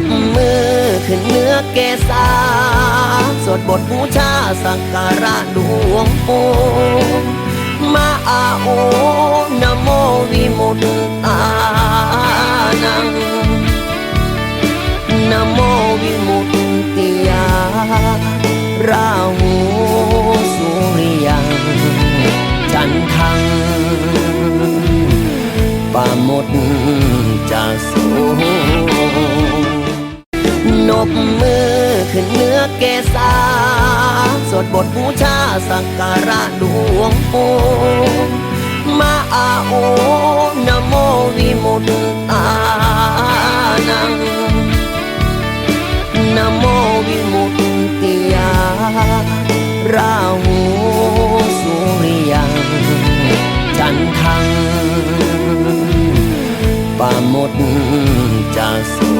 บมือขึ้นเนื้อเกษาสวดบทบูชาสักการะหลวงปู่มาอาโอนโมวิมุตตานังนโมวิมุตติยาราหูสุริยังจันทังปามดจะสู บมือขึ้นเนื้อเกษาสวดบทบูชาสักการะหลวงปู่มาอาโอนโมวิมุตตานังนโมวิมุตติยาราหูสุริยัง จันทังปามดจะสู